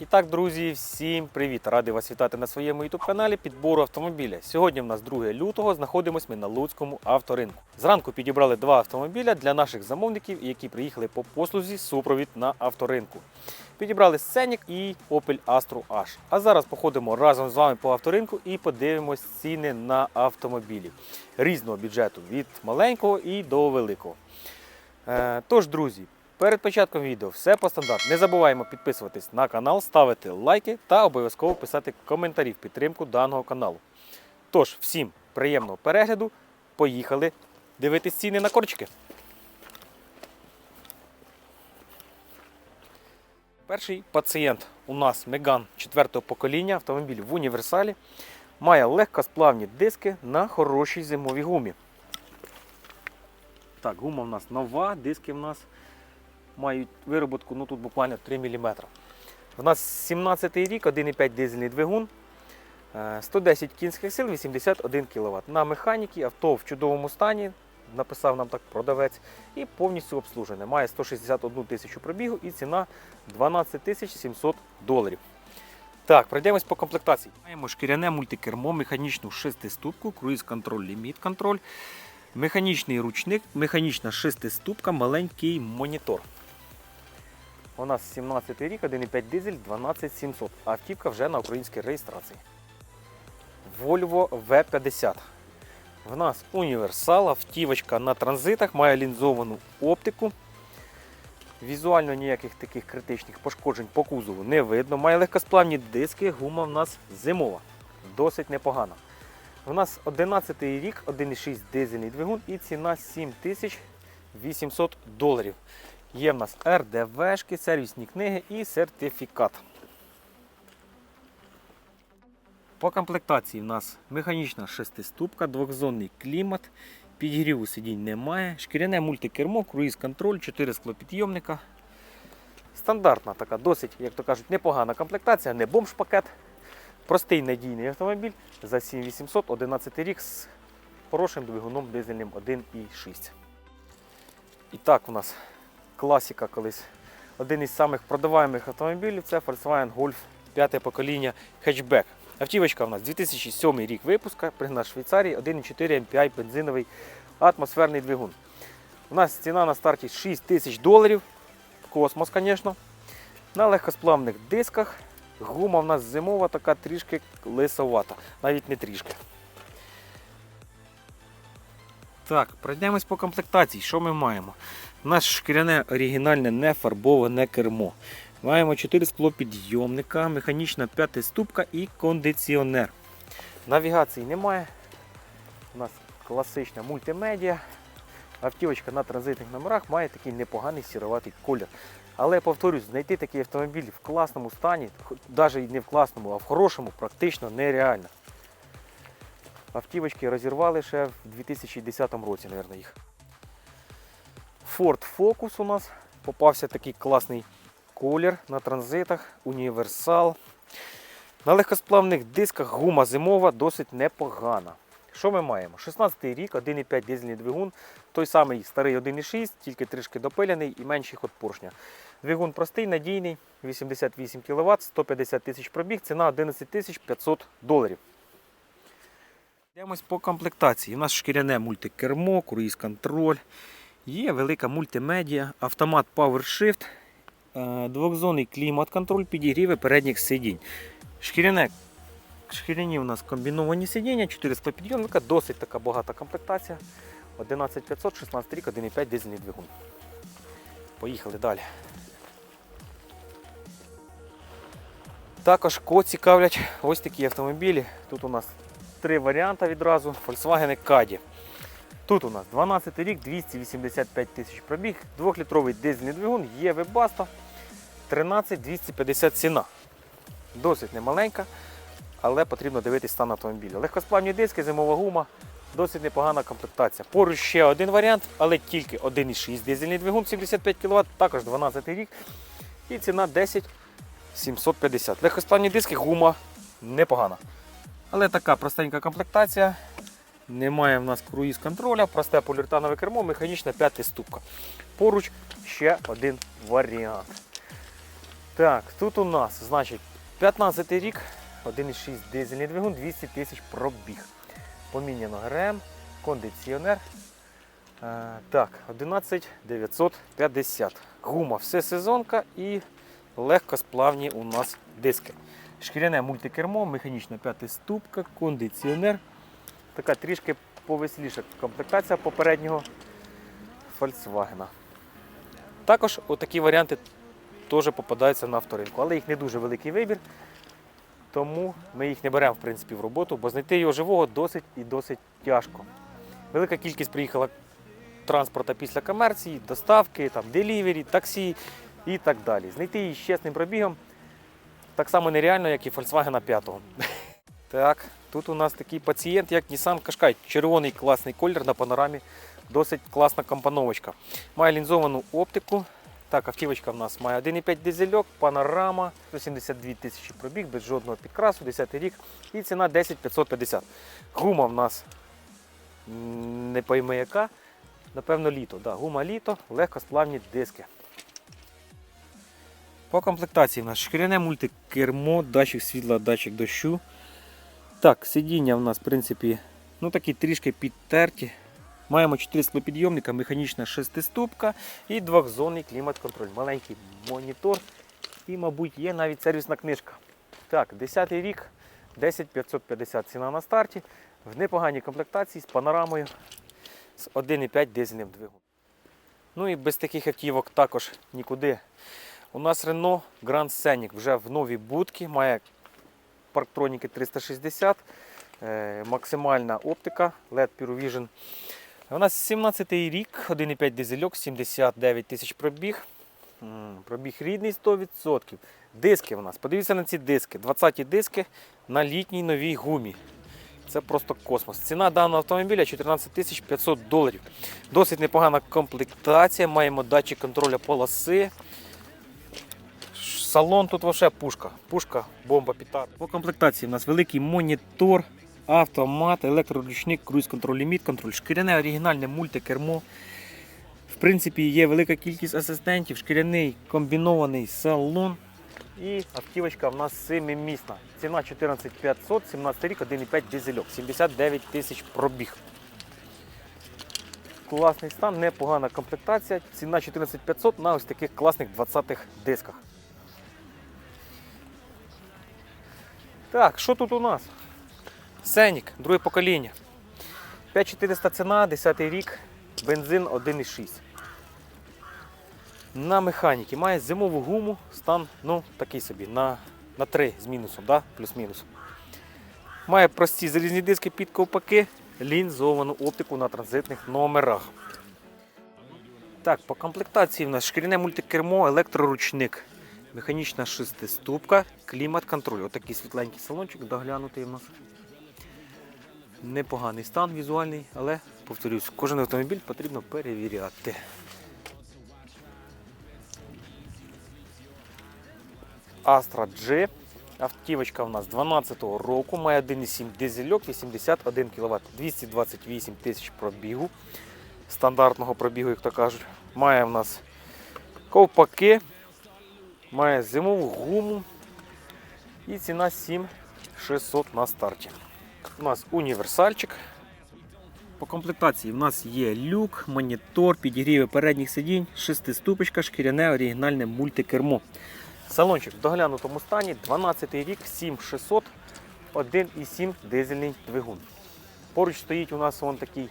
І так, друзі, всім привіт! Радий вас вітати на своєму youtube каналі підбору автомобіля. Сьогодні в нас 2 лютого знаходимося ми на Луцькому авторинку. Зранку підібрали два автомобіля для наших замовників, які приїхали по послузі супровід на авторинку. Підібрали Scenic і Opel Astra H. А зараз походимо разом з вами по авторинку і подивимось ціни на автомобілі різного бюджету від маленького і до великого. Е, Тож, друзі, перед початком відео все по стандарту. Не забуваємо підписуватись на канал, ставити лайки та обов'язково писати коментарі в підтримку даного каналу. Тож, всім приємного перегляду. Поїхали дивитись ціни на корчики. Перший пацієнт у нас Меган 4-го покоління, автомобіль в універсалі. Має легкосплавні диски на хорошій зимовій гумі. Так, гума в нас нова, диски в нас мають вироботку ну тут буквально 3 мм. У нас 17 й рік, 1,5 дизельний двигун, е, 110 кінських сил, 81 кВт. На механіки авто в чудовому стані, написав нам так продавець, і повністю обслужене. Має 161 тисячу пробігу і ціна 12 тисяч 700 доларів. Так, пройдемось по комплектації. Маємо шкіряне мультикермо, механічну шестиступку, круїз-контроль, ліміт-контроль, механічний ручник, механічна шестиступка, маленький монітор. У нас 17 рік, 1,5 дизель, 12700. А автівка вже на українській реєстрації. Volvo V50. В нас універсал, автівочка на транзитах, має лінзовану оптику. Візуально ніяких таких критичних пошкоджень по кузову не видно. Має легкосплавні диски, гума в нас зимова. Досить непогана. У нас 11 рік, 1,6 дизельний двигун і ціна 7800 доларів. Є в нас РДВшки, сервісні книги і сертифікат. По комплектації в нас механічна шестиступка, двохзонний клімат, підігріву сидінь немає, шкіряне мультикермо, круїз-контроль, 4 склопідйомника. Стандартна така, досить, як то кажуть, непогана комплектація, не бомж-пакет. Простий надійний автомобіль за 7800, 11 рік з хорошим двигуном дизельним 1,6. І так у нас класика колись. Один із самих продаваємих автомобілів це Volkswagen Golf 5 покоління хетчбек. Автівочка у нас 2007 рік випуска, пригнана Швейцарії, 1,4 MPI бензиновий атмосферний двигун. У нас ціна на старті 6 тисяч доларів. Космос, звісно. На легкосплавних дисках. Гума в нас зимова, така трішки лисовата. Навіть не трішки. Так, пройдемось по комплектації. Що ми маємо? Нас шкіряне оригінальне нефарбоване кермо. Маємо 4 склопідйомника, механічна п'ятиступка і кондиціонер. Навігації немає. У нас класична мультимедіа. Автівочка на транзитних номерах має такий непоганий сіроватий колір. Але повторюсь, знайти такий автомобіль в класному стані, навіть не в класному, а в хорошому, практично нереально. Автівочки розірвали ще в 2010 році, мабуть, їх. Ford Focus у нас попався такий класний колір на транзитах, універсал. На легкосплавних дисках гума зимова досить непогана. Що ми маємо? 16 рік, 1,5 дизельний двигун, той самий старий 1,6, тільки трішки допиляний і менший ход поршня. Двигун простий, надійний, 88 кВт, 150 тисяч пробіг, ціна 11 тисяч 500 доларів. Йдемось по комплектації. У нас шкіряне мультикермо, круїз-контроль. Є велика мультимедіа, автомат PowerShift, е, двохзонний клімат-контроль, підігріви передніх сидінь. Шкіряне, шкіряні у нас комбіновані сидіння, 400 підйомника, досить така багата комплектація. 11500, 16 рік, 1,5 дизельний двигун. Поїхали далі. Також кого цікавлять ось такі автомобілі. Тут у нас три варіанти відразу. Volkswagen Caddy. Тут у нас 12 рік, 285 тисяч пробіг, 2-літровий дизельний двигун, є Webasto, 13 250 ціна. Досить немаленька, але потрібно дивитись стан автомобіля. Легкосплавні диски, зимова гума, досить непогана комплектація. Поруч ще один варіант, але тільки 1,6 дизельний двигун, 75 кВт, також 12 рік. І ціна 10 750. Легкосплавні диски, гума непогана. Але така простенька комплектація. Немає в нас круїз контроля, просте поліуретанове кермо, механічна п'ятиступка. Поруч ще один варіант. Так, тут у нас, значить, 15 рік, 1,6 дизельний двигун, 200 тисяч пробіг. Поміняно ГРМ, кондиціонер. Е, так, 11 950. Гума всесезонка і легкосплавні у нас диски. Шкіряне мультикермо, механічна п'ятиступка, кондиціонер. Така трішки повеселіша комплектація попереднього Volkswagen. Також отакі варіанти теж попадаються на авторинку, але їх не дуже великий вибір, тому ми їх не беремо в принципі, в роботу, бо знайти його живого досить і досить тяжко. Велика кількість приїхала транспорту після комерції, доставки, там, делівері, таксі і так далі. Знайти її з чесним пробігом так само нереально, як і Volkswagen 5. Так, тут у нас такий пацієнт, як Nissan Qashqai. Червоний класний колір на панорамі. Досить класна компоновочка. Має лінзовану оптику. Так, автівочка в нас має 1,5 дизельок, панорама, 172 тисячі пробіг, без жодного підкрасу, 10 рік і ціна 10 550. Гума в нас не пойми яка. Напевно, літо. Да, гума літо, легкосплавні диски. По комплектації в нас шкіряне мультикермо, датчик світла, датчик дощу. Так, сидіння в нас, в принципі, ну такі трішки підтерті. Маємо 4 склопідйомника, механічна шестиступка і двохзонний клімат-контроль. Маленький монітор і, мабуть, є навіть сервісна книжка. Так, 10 й рік, 10550 ціна на старті. В непоганій комплектації з панорамою з 1,5 дизельним двигуном. Ну і без таких автівок також нікуди. У нас Renault Grand Scenic вже в новій будці, має парктроніки 360, е, максимальна оптика LED Pure Vision. У нас 17 рік, 1,5 дизельок, 79 тисяч пробіг. Пробіг рідний 100%. Диски у нас. Подивіться на ці диски. 20-ті диски на літній новій гумі. Це просто космос. Ціна даного автомобіля 14 500 доларів. Досить непогана комплектація. Маємо датчик контролю полоси. Салон тут вообще пушка. Пушка, бомба, петард. По комплектації у нас великий монітор, автомат, електроручник, круїз-контроль, ліміт, контроль, шкіряне оригінальне мультикермо. В принципі, є велика кількість асистентів, шкіряний комбінований салон. І автівочка в нас семимісна. Ціна 14 500, 17 рік, 1,5 дизельок, 79 тисяч пробіг. Класний стан, непогана комплектація. Ціна 14 500 на ось таких класних 20-х дисках. Так, що тут у нас? Сенік, друге покоління. 5400 ціна, 10 рік, бензин 1,6. На механіки має зимову гуму, стан ну, такий собі, на, на 3 з мінусом, да? плюс-мінус. Має прості залізні диски під ковпаки, лінзовану оптику на транзитних номерах. Так, по комплектації в нас шкіряне мультикермо, електроручник, механічна шестиступка, клімат-контроль. Отакий світленький салончик, доглянутий в нас. Непоганий стан візуальний, але повторюсь, кожен автомобіль потрібно перевіряти. Astra G. Автівочка у нас 12-го року, має 1,7 дизельок, 81 кВт, 228 тисяч пробігу. Стандартного пробігу, як то кажуть. Має в нас ковпаки, має зимову гуму і ціна 7600 на старті. У нас універсальчик. По комплектації в нас є люк, монітор, підігріви передніх сидінь, шестиступочка, шкіряне оригінальне мультикермо. Салончик в доглянутому стані, 12 рік, 7600, 1,7 дизельний двигун. Поруч стоїть у нас вон такий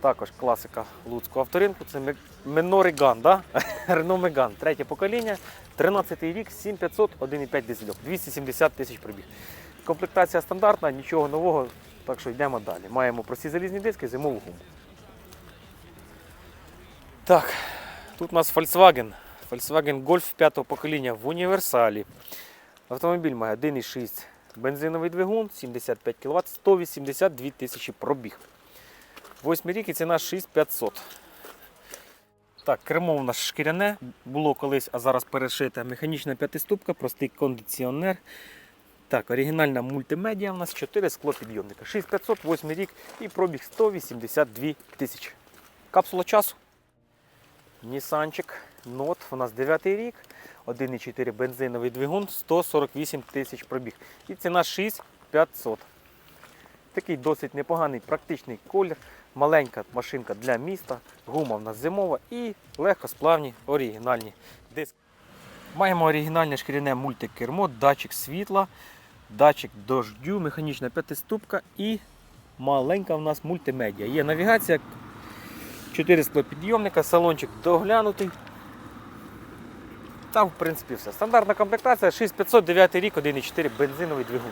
також класика Луцького авторинку. Це Менори Ган, да? Renault Megane, третє покоління, 13 рік, 7500, 1,5 дизельок, 270 тисяч пробіг. Комплектація стандартна, нічого нового, так що йдемо далі. Маємо прості залізні диски, зимову гуму. Так, тут у нас Volkswagen. Volkswagen Golf 5 покоління в універсалі. Автомобіль має 1,6 бензиновий двигун, 75 кВт, 182 тисячі пробіг. Восьмий рік і ціна 6500. Так, кермо у нас шкіряне, було колись, а зараз перешите. Механічна п'ятиступка, простий кондиціонер. Так, оригінальна мультимедіа у нас 4 склопідйомника. 6500, 8 рік і пробіг 182 тисячі. Капсула часу. Нісанчик Нот, у нас 9 рік, 1,4 бензиновий двигун, 148 тисяч пробіг. І ціна 6500. Такий досить непоганий практичний колір, маленька машинка для міста, гума в нас зимова і легкосплавні оригінальні диски. Маємо оригінальне шкіряне мультикермо, датчик світла, датчик дождю, механічна п'ятиступка і маленька в нас мультимедіа. Є навігація, 4 склопідйомника, салончик доглянутий. Та, в принципі, все. Стандартна комплектація 6500, 9 рік, 1,4 бензиновий двигун.